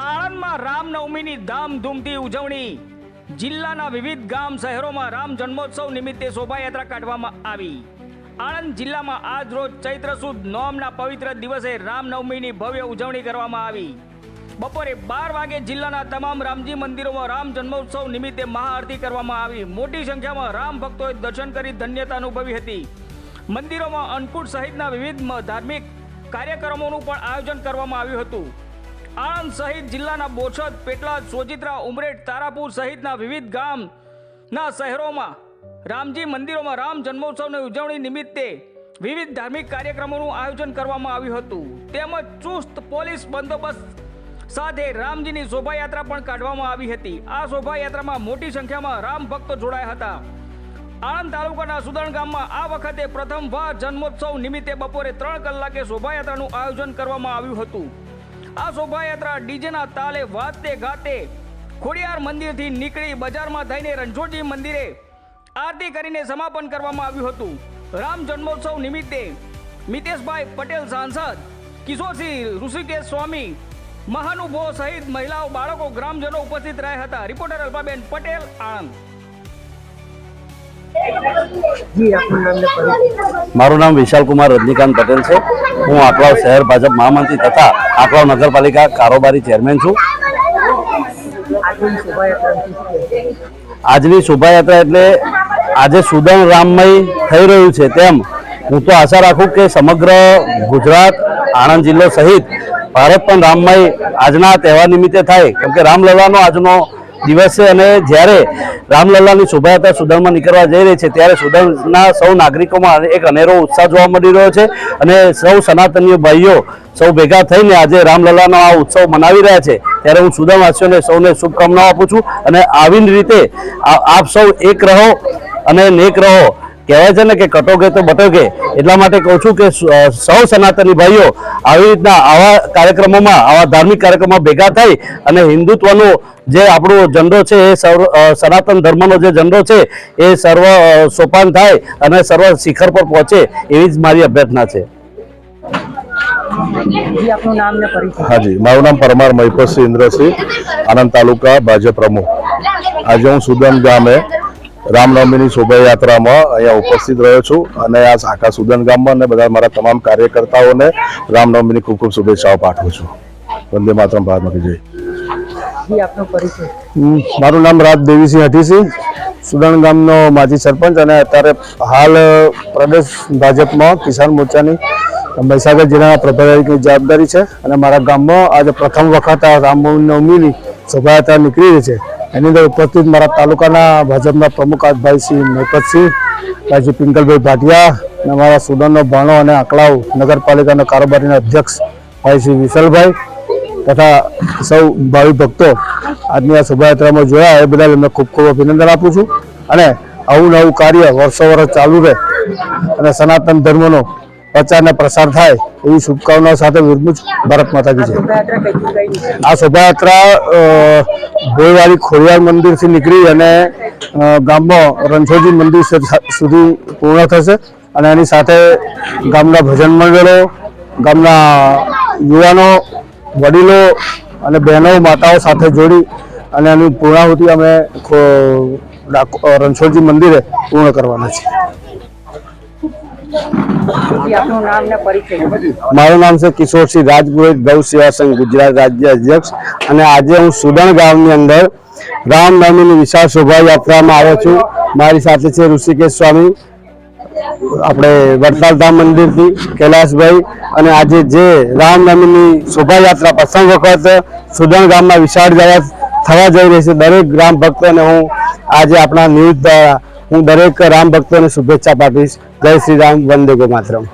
આણંદમાં રામનવમીની ધામધૂમથી ઉજવણી. જિલ્લાના વિવિધ ગામ શહેરોમાં રામ જન્મોત્સવ નિમિત્તે શોભાયાત્રા કાઢવામાં આવી. આણંદ જિલ્લામાં આજ રોજ ચૈત્ર સુદ નોમના પવિત્ર દિવસે રામનવમીની ભવ્ય ઉજવણી કરવામાં આવી. બપોરે બાર વાગે જિલ્લાના તમામ રામજી મંદિરોમાં રામ જન્મોત્સવ નિમિત્તે મહાઆરતી કરવામાં આવી. મોટી સંખ્યામાં રામ ભક્તોએ દર્શન કરી ધન્યતા અનુભવી હતી. મંદિરોમાં અન્નકૂટ સહિતના વિવિધ ધાર્મિક કાર્યક્રમોનું પણ આયોજન કરવામાં આવ્યું હતું. આણંદ સહિત જિલ્લાના બોછદ પેટલાદ સોજિત્રા ઉમરેઠ, તારાપુર સહિતના વિવિધ ગામના શહેરોમાં રામજી મંદિરોમાં રામ જન્મોત્સવની ઉજવણી નિમિત્તે વિવિધ ધાર્મિક કાર્યક્રમોનું આયોજન કરવામાં આવ્યું હતું. તેમજ ચુસ્ત પોલીસ બંદોબસ્ત સાથે રામજીની શોભાયાત્રા પણ કાઢવામાં આવી હતી. આ શોભાયાત્રામાં મોટી સંખ્યામાં રામ ભક્તો જોડાયા હતા. આણંદ તાલુકાના સુદણ ગામમાં આ વખતે પ્રથમવાર જન્મોત્સવ નિમિત્તે બપોરે ત્રણ કલાકે શોભાયાત્રાનું આયોજન કરવામાં આવ્યું હતું. આ શોભાયાત્રા ડીજેના તાલે વાતે ગાતે ખોડિયાર મંદિરથી નીકળી બજારમાં થઈને રણછોડજી મંદિરે આરતી કરીને સમાપન કરવામાં આવ્યું હતું. રામ જન્મોત્સવ નિમિત્તે મિતેશભાઈ પટેલ સાંસદ, કિશોરસિંહ ઋષિકેશ સ્વામી, મહાનુભવો સહિત મહિલાઓ, બાળકો, ગ્રામજનો ઉપસ્થિત રહ્યા હતા. રિપોર્ટર અલ્પાબેન પટેલ, આણંદ. મારું નામ વિશાલ કુમાર રજનીકાંત પટેલ છે. હું આંકલાવ શહેર ભાજપ મહામંત્રી તથા આંકલાવ નગરપાલિકા કારોબારી ચેરમેન છું. આજની શોભાયાત્રા એટલે આજે સુદન રામમય થઈ રહ્યું છે તેમ હું તો આશા રાખું કે સમગ્ર ગુજરાત, આણંદ જિલ્લો સહિત ભારત પણ રામમય આજના તહેવાર નિમિત્તે થાય. કેમ કે રામલલાનો આજનો દિવસ અને જ્યારે રામલલ્લાની શોભાયાત્રા સુદનમાં નીકળવા જઈ રહી છે, ત્યારે સુદનના સૌ નાગરિકોમાં એક અનેરો ઉત્સાહ જોવા મળી રહ્યો છે અને સૌ સનાતનીય ભાઈઓ સૌ ભેગા થઈને આજે રામલલ્લાનો આ ઉત્સવ મનાવી રહ્યા છે. ત્યારે હું સુદામવાસીઓને સૌને શુભકામનાઓ આપું છું અને આવી રીતે આપ સૌ એક રહો અને નેક રહો. કહેવાય છે ને કે કટોગે તો બટોગે. એટલા માટે કહું છું કે સૌ સનાતની ભાઈઓ આવી રીતના આવા કાર્યક્રમોમાં આવા ધાર્મિક કાર્યક્રમમાં ભેગા થઈ અને હિન્દુત્વનો જે આપણો ઝંડો છે એ સર્વ સનાતન ધર્મનો જે ઝંડો છે એ સર્વ સોપાન થાય અને સર્વ શિખર પર પહોંચે એવી જ મારી અભ્યર્થના છે. હાજી મારું નામ પરમાર મહિપતસિંહ ઇન્દ્રસિંહ આનંદ તાલુકા ભાજપ પ્રમુખ. આજે હું સુદન ગામે રામનવમીની શોભાયાત્રામાં અહીંયા ઉપસ્થિત રહ્યો છું અને આ આખા સુદન ગામમાં અને બધા મારા તમામ કાર્યકર્તાઓને રામનવમીની ખૂબ ખૂબ શુભેચ્છાઓ પાઠવું છું. વંદે માતરમ ભારત જય. મારું નામ રાજ દેવીસિંહ હઠીસિંહ સુદણ ગામનો માજી સરપંચ અને અત્યારે હાલ પ્રદેશ ભાજપમાં કિસાન મોરચાની મહીસાગર જિલ્લાના પ્રભારીની જવાબદારી છે અને મારા ગામમાં આજે પ્રથમ વખત આ રામનવમીની શોભાયાત્રા નીકળી રહી છે. એની અંદર ઉપસ્થિત મારા તાલુકાના ભાજપના પ્રમુખ આજભાઈ સિંહ ભાઈજી પિંકલભાઈ ભાટિયા અને મારા સુદનનો ભાણો અને આંકડાઓ નગરપાલિકાના કારોબારીના અધ્યક્ષ ભાઈ શ્રી વિશાલભાઈ તથા સૌ ભાવિ ભક્તો આજની આ શોભાયાત્રામાં જોયા એ બદલ એમને ખૂબ ખૂબ અભિનંદન આપું છું. અને આવું નવું કાર્ય વર્ષો વર્ષ ચાલુ રહે અને સનાતન ધર્મનો પ્રચાર અને પ્રસાર થાય એવી શુભકામનાઓ સાથે વિરમુજ છું ભારત માતા કી જય. શોભાયાત્રા કઈથી કઈ આ શોભાયાત્રા ભોયવાડી ખોડિયાર મંદિરથી નીકળી અને ગામમાં રણછોડજી મંદિર સુધી પૂર્ણ થશે અને એની સાથે ગામના ભજન મંડળો, ગામના યુવાનો, વડીલો અને બહેનો, માતાઓ સાથે જોડી અને એની પૂર્ણાહુતિ અમે રણછોડજી મંદિરે પૂર્ણ કરવાના છે મારું નામ છે કિશોરસિંહ રાજપુરોહિત ગૌ સેવા સંઘ ગુજરાત રાજ્ય અધ્યક્ષ. અને આજે હું સુદણ ગામની અંદર રામનવમીની વિશાળ શોભાયાત્રામાં આવ્યો છું. મારી સાથે છે ઋષિકેશ સ્વામી. આપણે વડતાલ ધામ મંદિરથી કૈલાસભાઈ. અને આજે જે રામનવમીની શોભાયાત્રા પ્રસંગ વખત સુદણ ગામમાં વિશાળ જવા થવા જઈ રહી છે દરેક ગ્રામ ભક્તોને હું આજે આપણા ન્યૂઝ દ્વારા હું દરેક રામ ભક્તોને શુભેચ્છા પાઠવીશ. જય શ્રી રામ. વંદે ગો માતરમ